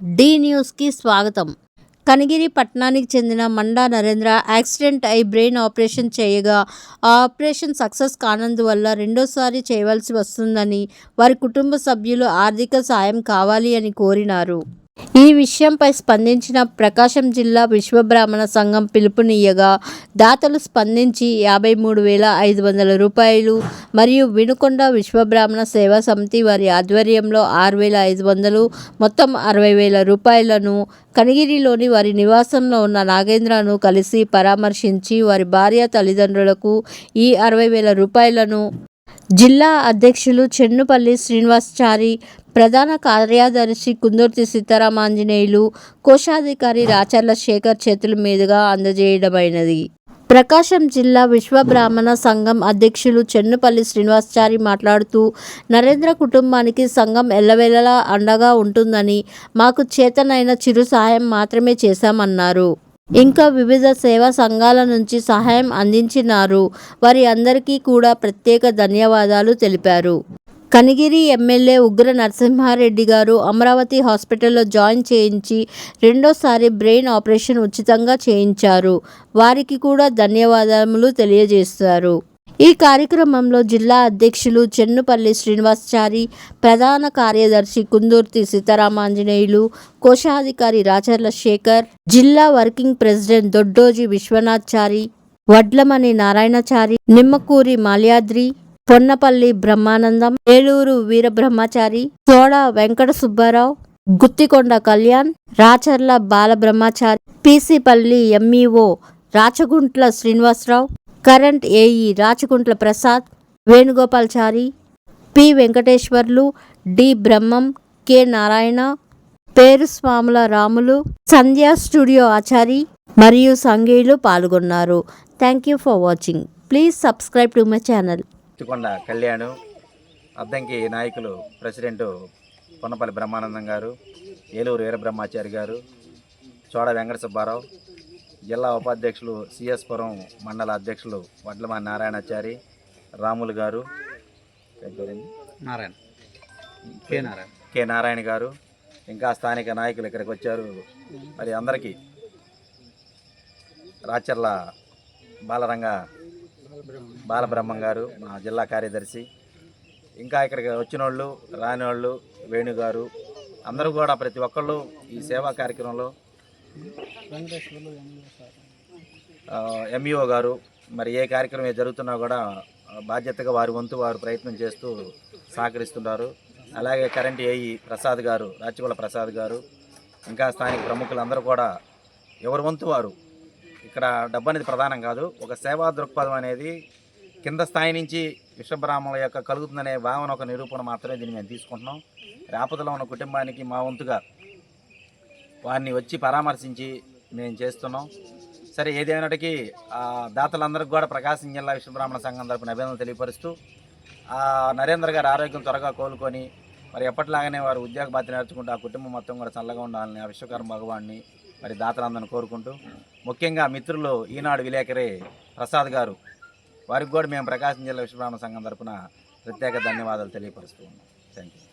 D న్యూస్కి స్వాగతం. కనిగిరి పట్టణానికి చెందిన మండా నరేంద్ర యాక్సిడెంట్ అయి బ్రెయిన్ ఆపరేషన్ చేయగా ఆ ఆపరేషన్ సక్సెస్ కానందువల్ల రెండోసారి చేయవలసి వస్తుందని వారి కుటుంబ సభ్యులు ఆర్థిక సాయం కావాలి అని కోరినారు. ఈ విషయంపై స్పందించిన ప్రకాశం జిల్లా విశ్వబ్రాహ్మణ సంఘం పిలుపునియ్యగా దాతలు స్పందించి యాభై మూడు వేల ఐదు వందల రూపాయలు మరియు వినుకొండ విశ్వబ్రాహ్మణ సేవా సమితి వారి ఆధ్వర్యంలో ఆరు వేల ఐదు వందలు మొత్తం అరవై వేల రూపాయలను కనిగిరిలోని వారి నివాసంలో ఉన్న నాగేంద్రను కలిసి పరామర్శించి వారి భార్య తల్లిదండ్రులకు ఈ అరవై వేల రూపాయలను జిల్లా అధ్యక్షులు చెన్నుపల్లి శ్రీనివాసచారి ప్రధాన కార్యదర్శి కుందుర్తి సీతారామాంజనేయులు కోశాధికారి రాచర్ల శేఖర్ చేతుల మీదుగా అందజేయడమైనది. ప్రకాశం జిల్లా విశ్వబ్రాహ్మణ సంఘం అధ్యక్షులు చెన్నుపల్లి శ్రీనివాసచారి మాట్లాడుతూ నరేంద్ర కుటుంబానికి సంఘం ఎల్లవేళలా అండగా ఉంటుందని మాకు చేతనైన చిరు సహాయం మాత్రమే చేశామన్నారు. ఇంకా వివిధ సేవా సంఘాల నుంచి సహాయం అందించినారు. వారి అందరికీ కూడా ప్రత్యేక ధన్యవాదాలు తెలిపారు. కనిగిరి ఎమ్మెల్యే ఉగ్ర నరసింహారెడ్డి గారు అమరావతి హాస్పిటల్లో జాయిన్ చేయించి రెండోసారి బ్రెయిన్ ఆపరేషన్ ఉచితంగా చేయించారు. వారికి కూడా ధన్యవాదములు తెలియజేస్తారు ఈ కార్యక్రమంలో జిల్లా అధ్యక్షులు చెన్నుపల్లి శ్రీనివాసచారి ప్రధాన కార్యదర్శి కుందుర్తి సీతారామాంజనేయులు కోశాధికారి రాచర్ల శేఖర్ జిల్లా working president Doddoji Vishwanathchari Vadlamani Narayanachari Nimmakuri Malyadri Ponnapalli Brahmanandam Eluru Veerabrahmachari Soda Venkata Subbarao Guttikonda Kalyan Racharla Balabrahmachari PCPalli MEO Rachaguntla Srinivasarao current AE Rachakuntla Prasad Venugopalchari P Venkateswarlu D Brahmam K Narayana పేరు Swamula Ramulu Sandhya studio Achari మరియు సంఘీయులు పాల్గొన్నారు. Thank you for watching. Please subscribe to my channel. Chittukonda Kalyan Addanki నాయకులు president Ponnapalli Brahmanandam గారు ఏలూరు వీరబ్రహ్మాచారి గారు చోడ వెంకట సుబ్బారావు జిల్లా ఉపాధ్యక్షులు సిఎస్పురం మండల అధ్యక్షులు వడ్లమాని నారాయణాచారి రాములు గారు? నారాయణ. కె నారాయణ. కె నారాయణ గారు ఇంకా స్థానిక నాయకులు ఇక్కడికి వచ్చారు. మరి అందరికీ రాచర్ల బాలరంగ బాలబ్రహ్మం గారు మా జిల్లా కార్యదర్శి. ఇంకా ఇక్కడికి వచ్చిన వాళ్ళు రాని వాళ్ళు వేణు గారు అందరూ కూడా ప్రతి ఒక్కళ్ళు ఈ సేవా కార్యక్రమంలో ఎంఈఓ గారు మరి ఏ కార్యక్రమం జరుగుతున్నా కూడా బాధ్యతగా వారి వంతు వారు ప్రయత్నం చేస్తూ సహకరిస్తున్నారు. అలాగే కరెంట్ ఏఈ ప్రసాద్ గారు రాచికొల ప్రసాద్ గారు ఇంకా స్థానిక ప్రముఖులందరూ కూడా ఎవరి వంతు వారు ఇక్కడ డబ్బు అనేది ప్రధానం కాదు ఒక సేవా దృక్పథం అనేది కింద స్థాయి నుంచి విశ్వబ్రాహ్మణుల యొక్క కలుగుతుందనే భావన ఒక నిరూపణ మాత్రమే దీన్ని మేము తీసుకుంటున్నాం. ఆపదలో ఉన్న కుటుంబానికి మా వంతుగా వారిని వచ్చి పరామర్శించి మేము చేస్తున్నాం. సరే ఏదేమైనటికీ ఆ దాతలందరికీ కూడా ప్రకాశం జిల్లా విశ్వబ్రాహ్మణ సంఘం తరపున అభినందనలు తెలియపరుస్తూ నరేంద్ర గారి ఆరోగ్యం త్వరగా కోలుకొని మరి ఎప్పటిలాగానే వారు ఉద్యోగ బాధ్యత నేర్చుకుంటూ ఆ కుటుంబం మొత్తం కూడా చల్లగా ఉండాలని ఆ విశ్వకర్మ భగవాన్ని మరి దాతలందరిని కోరుకుంటూ ముఖ్యంగా మిత్రులు ఈనాడు విలేకరి ప్రసాద్ గారు వారికి కూడా మేము ప్రకాశం జిల్లా విశ్వబ్రాహ్మణ సంఘం తరపున ప్రత్యేక ధన్యవాదాలు తెలియపరుస్తూ ఉన్నాం. Thank you